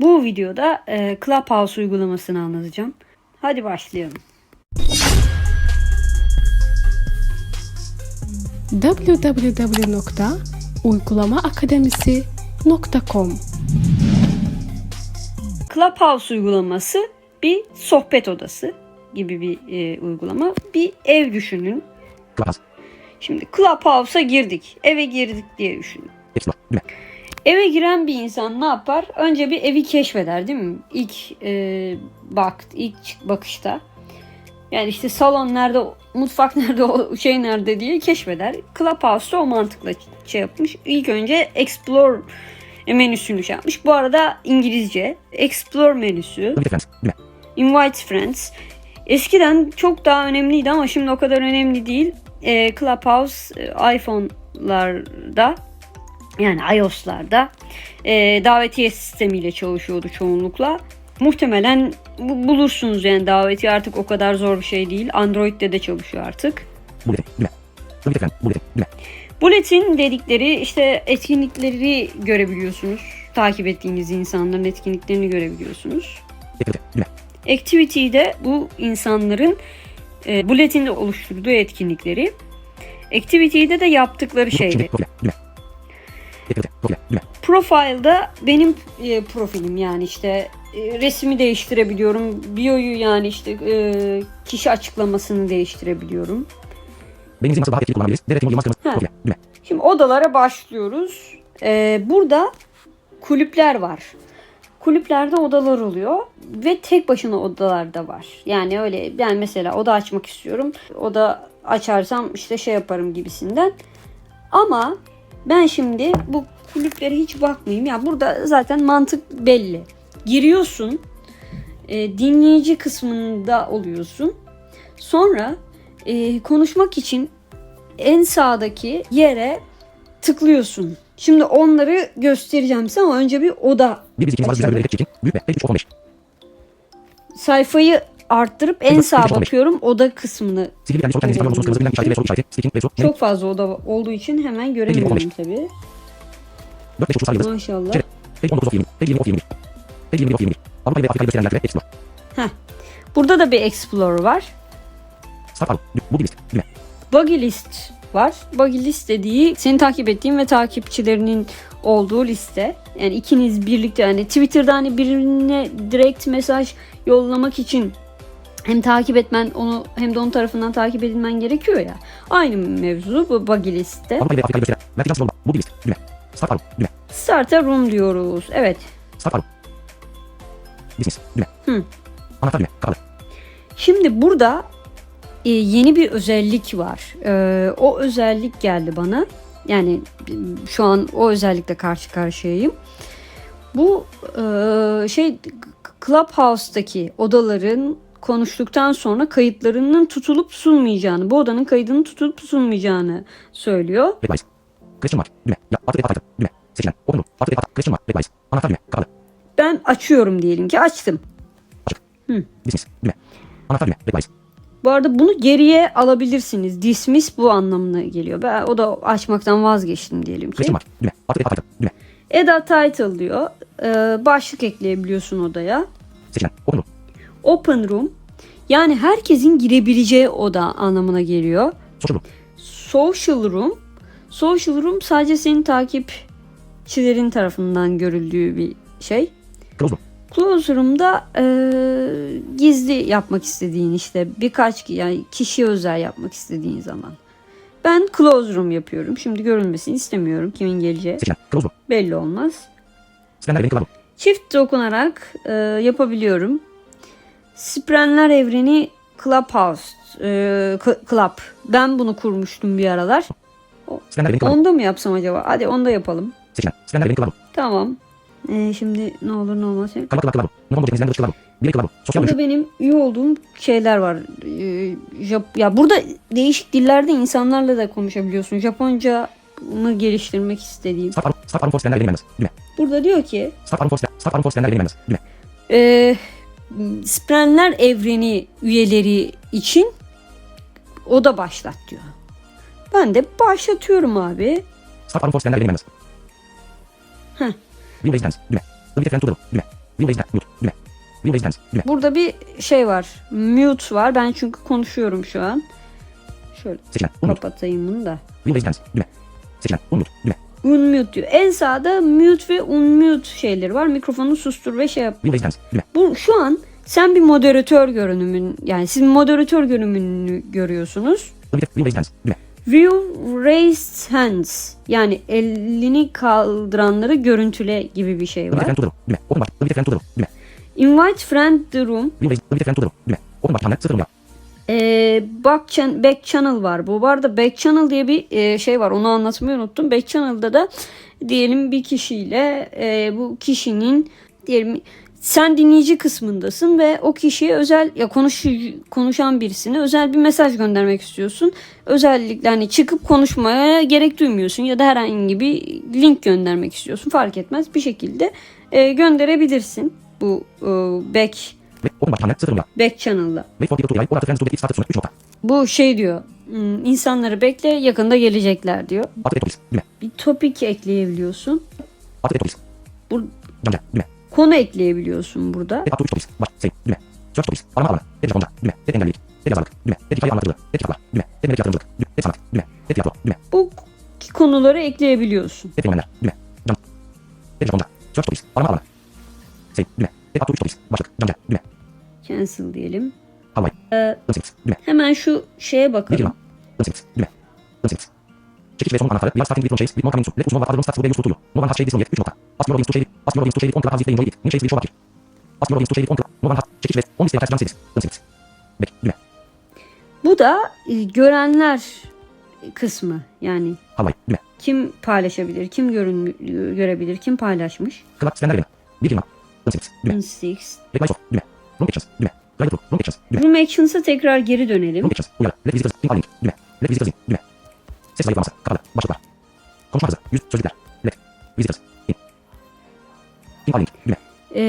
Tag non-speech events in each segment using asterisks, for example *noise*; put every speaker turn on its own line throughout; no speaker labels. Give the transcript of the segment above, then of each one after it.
Bu videoda e, Clubhouse uygulamasını anlatacağım. Hadi başlayalım.
www.uygulamaakademisi.com
Clubhouse uygulaması bir sohbet odası gibi bir e, uygulama. Bir ev düşünün.
Clubhouse.
Şimdi Clubhouse'a girdik. Eve girdik diye düşünün. Eve giren bir insan ne yapar? Önce bir evi keşfeder değil mi? İlk e, bak, ilk bakışta. Yani işte salon nerede, mutfak *laughs* nerede, o şey nerede diye keşfeder. Clubhouse'da o mantıkla şey yapmış. İlk önce Explore menüsünü şey yapmış. Bu arada İngilizce. Explore menüsü.
Invite friends.
Eskiden çok daha önemliydi ama şimdi o kadar önemli değil. Ee, Clubhouse e, iPhone'larda yani iOS'larda e, davetiye sistemiyle çalışıyordu çoğunlukla. Muhtemelen bu- bulursunuz yani davetiye artık o kadar zor bir şey değil. Android'de de çalışıyor artık.
Bulletin. Düğme. Friend. Bulletin. Düğme.
Bulletin dedikleri işte etkinlikleri görebiliyorsunuz. Takip ettiğiniz insanların etkinliklerini görebiliyorsunuz.
Düğme.
Activity'de bu insanların e, bulletinde oluşturduğu etkinlikleri. Activity'de de yaptıkları
Şimdi
şeyler.
Profile.
Profile'da benim e, profilim yani işte e, resmi değiştirebiliyorum. Bio'yu yani işte e, kişi açıklamasını değiştirebiliyorum.
Beyninizi nasıl daha etkili kullanabiliriz? Devletin uyuması kırmızı. Profile. Düğme.
Şimdi odalara başlıyoruz. Ee, burada kulüpler var. Kulüplerde odalar oluyor ve tek başına odalar da var. Yani öyle ben mesela oda açmak istiyorum. Oda açarsam işte şey yaparım gibisinden. Ama ben şimdi bu kulüplere hiç bakmayayım. Ya burada zaten mantık belli. Giriyorsun. e, dinleyici kısmında oluyorsun. Sonra e, konuşmak için en sağdaki yere tıklıyorsun. Şimdi onları göstereceğim size ama önce bir oda
Bir biz ikimiz var. Güzel bir hareket çekin. Büyük ve 5 15.
sayfayı arttırıp en sağa bakıyorum oda kısmını. Çok fazla oda olduğu için hemen göremiyorum tabii.
4 5 30 sayı yıldız.
Maşallah.
Çevir. Page 19 of 20. Page 20 of 21. Page 21 of 21. Avrupa ve Afrika'yı gösterenler ve Explore.
Burada da bir Explorer var. Buggy list var. Buggy list dediği seni takip ettiğin ve takipçilerinin olduğu liste. Yani ikiniz birlikte yani Twitter'da hani birine direkt mesaj yollamak için hem takip etmen onu hem de onun tarafından takip edilmen gerekiyor ya. Aynı mevzu bu buggy liste. Starter room diyoruz. Evet.
Start arrow. Business. Düğme.
Hı.
Anahtar düğme. Kapalı.
Şimdi burada e, yeni bir özellik var. E, o özellik geldi bana. Yani şu an o özellikle karşı karşıyayım. Bu e, şey Clubhouse'daki odaların konuştuktan sonra kayıtlarının tutulup sunmayacağını, bu odanın kaydının tutulup sunmayacağını söylüyor.
Replies. Question mark. Düğme. Ya. Artı title. Düğme. Seçilen. Open room. Artı defa Question mark. Replies. Anahtar düğme. Kapalı.
Ben açıyorum diyelim ki açtım.
Business. Düğme. Anahtar düğme. Replies.
Bu arada bunu geriye alabilirsiniz. Dismiss bu anlamına geliyor. Ben o da açmaktan vazgeçtim diyelim ki.
Question mark. Düğme. Artı title. Düğme.
Eda title diyor. Ee, başlık ekleyebiliyorsun odaya.
Seçilen. Open room.
Open room. Yani herkesin girebileceği oda anlamına geliyor.
Social room.
Social room. Social room sadece senin takipçilerin tarafından görüldüğü bir şey.
Close room.
Close room'da eee, gizli yapmak istediğin işte birkaç yani kişiye özel yapmak istediğin zaman. Ben close room yapıyorum. Şimdi görülmesini istemiyorum kimin geleceği.
Seçilen. Close room.
Belli olmaz.
Scanner.
Çift dokunarak eee, yapabiliyorum. Sprenler evreni Clubhouse. eee, K- Club. Ben bunu kurmuştum bir aralar.
Room.
Onda mı yapsam acaba? Hadi onda yapalım.
Seçilen. Scanner evreni club room.
Tamam. Eee, şimdi ne olur ne olmaz.
Nöron denizden dış club room. Birey club room. Sosyal
Burada benim üye olduğum şeyler var. Ee, Jap- ya burada değişik dillerde insanlarla da konuşabiliyorsun. Japonca mı geliştirmek istediğim.
Start arrow. Start arrow for members. Düğme.
Burada diyor ki
Start arrow for Start arrow for scanner evreni members. Düğme.
e, Sprenler evreni üyeleri için o da başlat diyor. Ben de başlatıyorum abi.
Start arrow for scanner evreni members.
Heh.
Raise hands. Düğme. The room. Düğme. View raised hand. Mute. Düğme. Raised hands. Düğme.
Burada bir şey var. Mute var. Ben çünkü konuşuyorum şu an. Şöyle
Seçilen.
Kapatayım bunu da.
Raised hands. Düğme. Seçilen. Unmute. Düğme.
Unmute diyor. En sağda mute ve unmute şeyleri var. Mikrofonu sustur ve şey yap. Bu şu an sen bir moderatör görünümün yani siz moderatör görünümünü görüyorsunuz.
View raised hands.
Yani elini kaldıranları görüntüle gibi bir şey var.
Invite friend the room.
Ee, back, chan- back channel var. Bu arada back channel diye bir e, şey var. Onu anlatmayı unuttum. Back channel'da da diyelim bir kişiyle e, bu kişinin diyelim sen dinleyici kısmındasın ve o kişiye özel ya konuş, konuşan birisine özel bir mesaj göndermek istiyorsun. Özellikle hani çıkıp konuşmaya gerek duymuyorsun ya da herhangi bir link göndermek istiyorsun. Fark etmez bir şekilde e, gönderebilirsin bu e, back Back channel'da.
Wait for people to arrive or after friends to get started soon. 3 nokta.
Bu şey diyor. hmm, insanları bekle yakında gelecekler diyor. Bir topik ekleyebiliyorsun. Bu konu ekleyebiliyorsun burada.
Tek atı 3 topis. Baş. Save. Düğme. Search topis. Arama alanı. Tek Japonca. Düğme. Tek engellilik. Tek yazarlık. Düğme. Tek hikaye anlatıcılığı. Tek kitaplar. Düğme. Tek melek yatırımcılık. Düğme. Tek sanat. Düğme. Tek tiyatro. Düğme.
Bu konuları ekleyebiliyorsun.
Tek fenomenler. Düğme. Cam. Tek Japonca. Search topis. Arama alanı. Save. Düğme. Atı 3 topis. Başlık. Camca. Düğme.
Cancel diyelim.
Hawaii.
Ee, hemen şu şeye bakalım.
Çekiç ve son anahtarı. Are starting with from chase. With more coming soon. Let us know what other stats will be useful to you. No one has chased this one yet. 3 nokta. Ask your audience to share it. Ask your audience to share it on Clubhouse if they enjoy it. New chase will show up here. Ask your audience to share it on Club. No one has çekiç ve on listeye attached jump series. Insects. Back. Düğme.
Bu da e, görenler kısmı. Yani
Hawaii. Düğme.
kim paylaşabilir, kim görün, görebilir, kim paylaşmış.
Club. Arena. Bir firma. Insects. Düğme.
Insects.
Reply soft. Düğme. Room actions. Düğme. Guide through. Room actions. Düğme.
Room Actions'a tekrar geri dönelim.
Room actions. Uyarı. Let visitors in link. Düğme. Let visitors in. Düğme. Ses zayıflaması. Kapalı. Başlıklar. Konuşma hızı. Yüz sözcükler. Let. Visitors in. In link. Düğme.
Ee,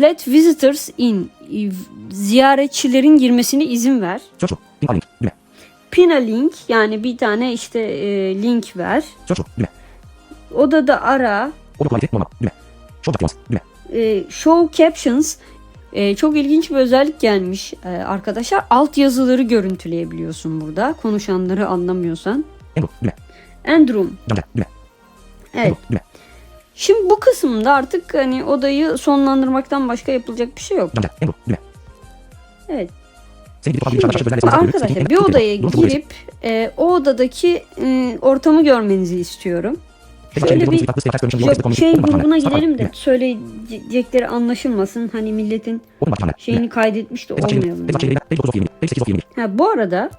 let visitors in. Ziyaretçilerin girmesine izin ver.
Search room. In link. Düğme.
Pin a link yani bir tane işte e, link ver.
Search room. Düğme.
Odada ara.
Audio quality normal. Düğme. Show documents. Düğme.
E, show captions. E, çok ilginç bir özellik gelmiş e, arkadaşlar. Alt yazıları görüntüleyebiliyorsun burada. Konuşanları anlamıyorsan.
Düğme.
Evet. Şimdi bu kısımda artık hani odayı sonlandırmaktan başka yapılacak bir şey yok. Evet. Şimdi,
arkadaşlar
bir odaya girip e, o odadaki e, ortamı görmenizi istiyorum. Şöyle bir Yok, şey grubuna gidelim de söyleyecekleri anlaşılmasın. Hani milletin şeyini kaydetmiş de olmayalım. yani. Ha bu arada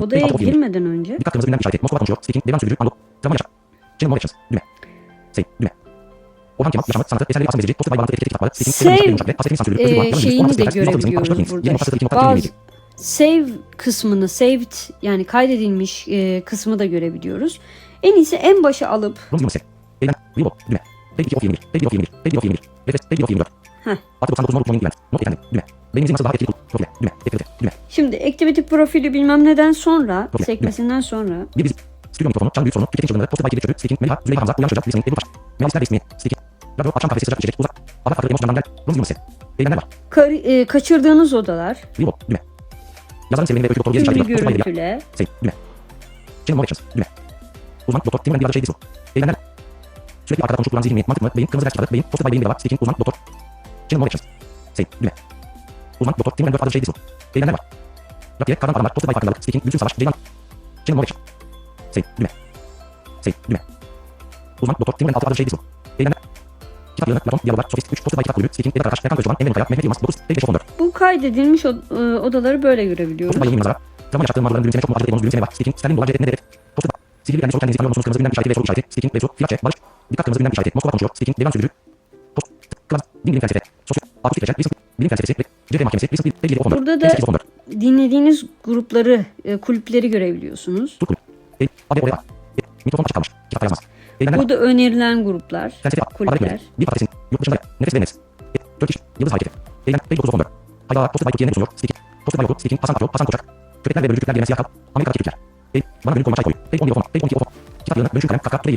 odaya girmeden önce
Dikkat kırmızı günden işareti. Moskova konuşuyor. Speaking. Devam sürücü. Anadolu. Zaman yaşa. Channel More Actions. Düğme. Save. Düğme. Orhan Kemal. Yaşamı. Sanatı. Eserleri basın bezici. Postu baybanlıklı etiketi kitapları. Pasifik insan sürücü.
e,
Özgür Doğan.
şeyini de görebiliyoruz burada. Bazı save kısmını saved yani kaydedilmiş e, kısmı da görebiliyoruz. En iyisi en başa alıp
Rum 26. Eylem. Vivo. Düğme. Page 2 of 21. Page 2 of 21. Page 2 of 21. Refresh. Page 2 of 24.
Heh.
Artı 99 Nord Joining Event. Not efendim. Düğme. Beynimizin nasıl daha etkili kul. Profile. Düğme. Activity. Düğme.
şimdi activity profili bilmem neden sonra sekmesinden sonra.
Stüdyo mikrofonu. Can büyük sorunu. Tüketim çılgınlığı. Posta bayi çocuk. Speaking. Meliha. Züleyha Hamza. Uyan Çocuk. Listening. Ebru Taş. Mealisler resmi. Speaking. Radyo. Akşam kafesi sıcak içecek. Uzak. Ada farklı emosyonlardan gel. Rum 27. Eylemler var.
kar- e, kaçırdığınız odalar
Vivo. Düğme. Yazarın sevdiğini ve öykü doktoru gezi şarkıyla. Posta bayi
görüntüle
Save. Düğme. Channel More Actions. Düğme. Uzman doktor. Timren bir arada şey disu. Eylemler. Sürekli arkada konuşup duran zihin mi? Mantık mı? Beyin. Kırmızı ders kitabı. Beyin. Posta bayi beyin bir var. Speaking. Uzman doktor. Channel More Actions. Save. Düğme. Uzman doktor. Timren dört arada şey disu. Eylemler var. Rakiye. Kardan adamlar. Posta bayi farkındalık. Speaking. Gülsün savaş. Ceylan. Channel More Actions. Save. Düğme. Save. Düğme. Uzman doktor. Timren altı arada şey disu. Eylemler. Kitap yığını. Platon. Diyaloglar. Sofist. 3. Posta bayi kitap kulübü. Speaking. Eda Karakaş. Erkan Kılıçoğlan. Emre Kaya. Mehmet Yılmaz. 9. 5. 5. 14.
bu kaydedilmiş od- e, odaları böyle görebiliyoruz.
Posta bayılım yazara. Zaman yaşattığım mağdurların gülümseme çok mu acı dediğimiz gülümseme var. Speaking. Sterling dolar. Posta Sivil güvenlik soğuk kendinizi tanıyor musunuz? Kırmızı günden işareti ve soru işareti. Speaking. Mevzu. Filatçe. Barış. Dikkat kırmızı günden işareti. Moskova konuşuyor. Speaking. Devam sürücü. Post. Klas. Din bilim felsefe. Sosyo. Akustik geçer. Bilim, bilim felsefesi. Ve Cevdet mahkemesi. Bilim. Bilim. Bilim. Bilim.
Burada da dinlediğiniz grupları, e, kulüpleri görebiliyorsunuz.
Tur kulüp. El. Abi oraya Mikrofon açık kalmış. Kitapta yazmaz.
Burada önerilen gruplar,
Felsefe
kulüpler.
Bir patatesin. Yurt dışında. Nefes veriniz. E, Dört iş. Yıldız hareketi. Eylem. Page 9 14. Hayda. Posta Bay Türkiye'nin sunuyor. Speaking. Posta Bay Oku. Speaking. Hasan Tatyo. Hasan Koçak. Köpekler ve bölücükler yerine siyah kalp. Amerika'daki Türkler. El. Bana gönül koyma çay koyu. Page 11 okuma. Page 12 okuma. Kitap yığını. Dönüşüm kalem. Kakak. Play.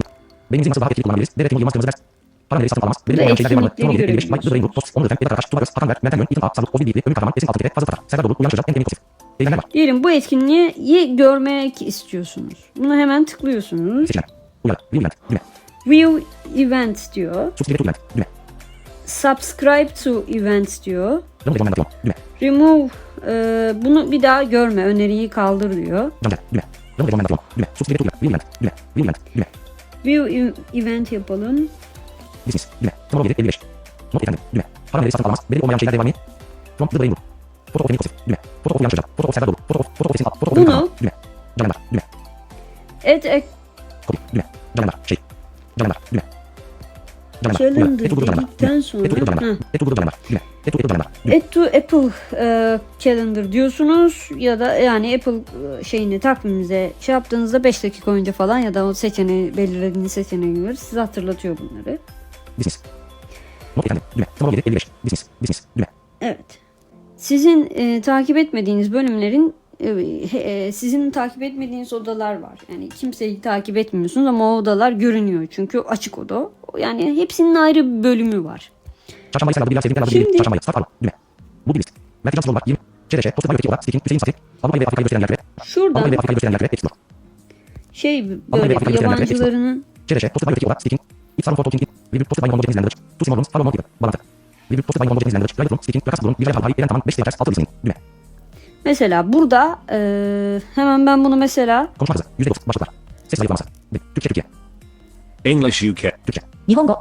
Beynimizin nasıl daha etkili kullanabiliriz? Devlet Timur Yılmaz Kırmızı Ders. Para neresi satın alamaz. Belirli olmayan şeyler var Timur 55, Mike. The Rainbow, Post, Onur Efem, Eda Karaş, Tuba Göz, Hakan Ver, Meltem Yön, Ethan A, Sağlık, Ovi Bilgi, Ömür Kahraman, Esin Altıtepe, Fazla Para, Serdar Dolu, Uyan Çocuk, Endemin Pozitif. Eğlenceler var.
Diyelim bu etkinliği görmek istiyorsunuz. Buna hemen tıklıyorsunuz.
Seçilen. Uyarı. View Event. Düğme.
View event diyor.
Subscribe to Event. Düğme.
Subscribe to event diyor.
Canlı reklam anlatıyor. Düğme.
Remove e, bunu bir daha görme. Öneriyi kaldır diyor.
Canlı. Düğme. Düğme. To Event. View Event. Düğme. View Event. Düğme.
View ev- event yapalım.
Business. Düğme. Tamam 7 55. Not efendim. Düğme. Para neresi satın alamaz. Belirli olmayan şeyler de var mı? From the Rainbow. Foto of Emin Pozitif. Düğme. Foto of Uyan Çocuk. Foto of Serdar Dolu. Foto of Foto of Esin Foto of Ömür
Bunu-
Kahraman. Düğme. Canlılar. Düğme.
Add a
Copy. Düğme. Canlılar. Şey. Canlılar. Düğme. Et
dedikten
Düğme. Et. Et Google canlılar. Düğme. Et Google canlılar. Düğme.
To Apple e, Calendar diyorsunuz ya da yani Apple e, şeyini takviminize şey yaptığınızda 5 dakika önce falan ya da o seçeneği belirlediğiniz seçeneğe göre size hatırlatıyor bunları.
Business. Not efendim. Düğme. Tamam 7 55. Business. Business. Düğme.
Evet. Sizin e, takip etmediğiniz bölümlerin e, e, sizin takip etmediğiniz odalar var. Yani kimseyi takip etmiyorsunuz ama o odalar görünüyor. Çünkü açık oda. Yani hepsinin ayrı bir bölümü var.
Çarşamba İstanbul'da bir laf sevdiğim
kadar
bir Çarşamba Start Arma. Düğme. Bu bir list. Merkez Cansız Olmak 20. ÇDŞ. Tostet Mario Tekin Ola. Stikin. Hüseyin Fatih. Avrupa'yı ve Afrika'yı gösteren yerlere. Şurada.
Avrupa'yı
ve Afrika'yı gösteren yerlere. Explore.
Şey böyle yabancılarının.
ÇDŞ. Tostet Mario Tekin Ola. Stikin. It's Arnold Tolkien. Virgül Tostet Mario Mondo Deniz Lendic. Tusi Morons. Harlow Mondo. Balantı. Virgül Tostet Mario Mondo Deniz Lendic. Rayfrum. Stikin. Rakas Burun. Bircay Halhari. Eren Taman. 5 Seyacers. 6 Listening. Düğme.
Mesela burada e, hemen ben bunu mesela
Konuşma hızı. %9. Başlıklar. Ses sayılaması. Türkçe Türkiye.
English UK.
Türkçe.
Nihongo.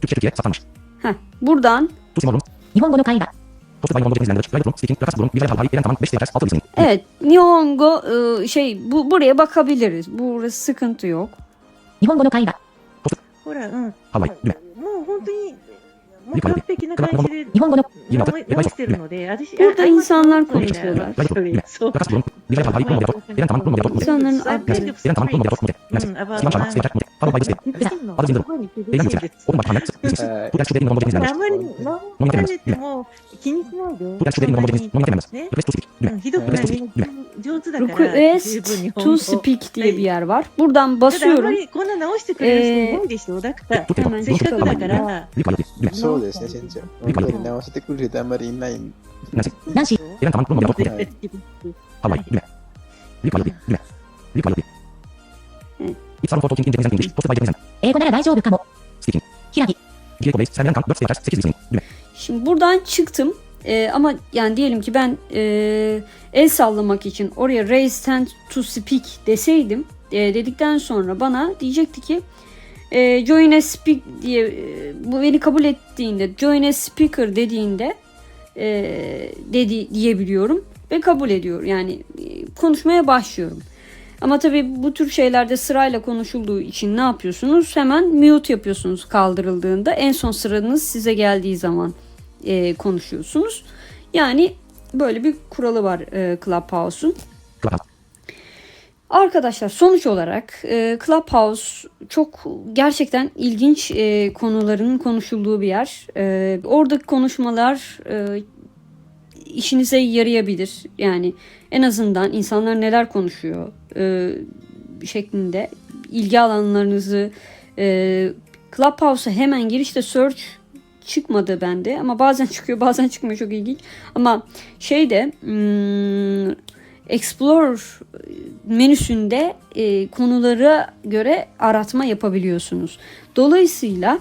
Türkçe Türkiye satılmış.
heh, buradan
Tu Simon Rums.
日本語の会話
Posta Bayo Mongo Cemizlendir. Drive Room. Stekin. Plakas Bulun. Birler Halhay. Eren Tamam. 5 Seyircers. 6 listening. Düğme.
evet Nihongo e, şey bu buraya bakabiliriz. Burası sıkıntı yok.
日本語の会話
ほら、うん。
Halhay. Düğme.
もう本当に、 もう完璧な感じで
日本語の
直してるので、私、
店員
さ
んな
んかにしてる。
そう。
あまり、気にしないで。ひどくない。
Request to speak. Düğme.
上手だから。十
Request
分日本
to
語
speak diye bir yer var. Buradan
ただあんま
basıyorum.
りこんな直してくれる人いないでしょ。だから、
Türk telefon.
Hemen
せっかくだ
çıkalım.
から、
Büyük valide. Düğme.
そうですね、船長。本当に直してくれる人あんまりいないん
Nancy.
ナンシー
Eren Tamam. Bulun Moderator. Mute.
はい
Halay. Düğme. Büyük valide. Düğme. Büyük valide.
Hı.
İp Sarı Foto Kinkin. Cemizlen English. Posta Bay Cemizlen.
英語なら大丈夫かも
Speaking.
平木
Giyeko Base. Serbian Kamp. 4 Seyircers. 8 listening. Düğme.
Şimdi buradan çıktım. Ee, ama yani diyelim ki ben e, el sallamak için oraya raise hand to speak deseydim e, dedikten sonra bana diyecekti ki e, join a speak diye e, bu beni kabul ettiğinde join a speaker dediğinde e, dedi diyebiliyorum ve kabul ediyor. Yani e, konuşmaya başlıyorum. Ama tabii bu tür şeylerde sırayla konuşulduğu için ne yapıyorsunuz? Hemen mute yapıyorsunuz kaldırıldığında. En son sıranız size geldiği zaman e, konuşuyorsunuz. Yani böyle bir kuralı var e, Clubhouse'un.
Clubhouse.
Arkadaşlar sonuç olarak e, Clubhouse çok gerçekten ilginç e, konuların konuşulduğu bir yer. E, oradaki konuşmalar e, işinize yarayabilir. Yani en azından insanlar neler konuşuyor e, şeklinde ilgi alanlarınızı e, Clubhouse'a hemen girişte search çıkmadı bende ama bazen çıkıyor bazen çıkmıyor çok ilginç. Ama şeyde hmm, Explore menüsünde e, konulara göre aratma yapabiliyorsunuz. Dolayısıyla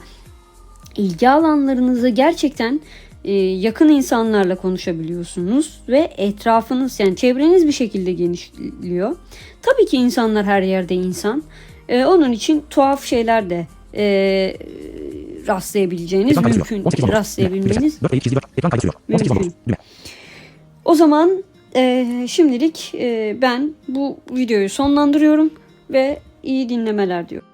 ilgi alanlarınızı gerçekten e, yakın insanlarla konuşabiliyorsunuz ve etrafınız yani çevreniz bir şekilde genişliyor. Tabii ki insanlar her yerde insan. E, onun için tuhaf şeyler de e, rastlayabileceğiniz
Ekran
mümkün.
18 19.
Rastlayabilmeniz
4 çizgi 4. Ekran kaydediyor. 18 19.
Mümkün.
Düğme.
O zaman e, şimdilik e, ben bu videoyu sonlandırıyorum ve iyi dinlemeler diyorum.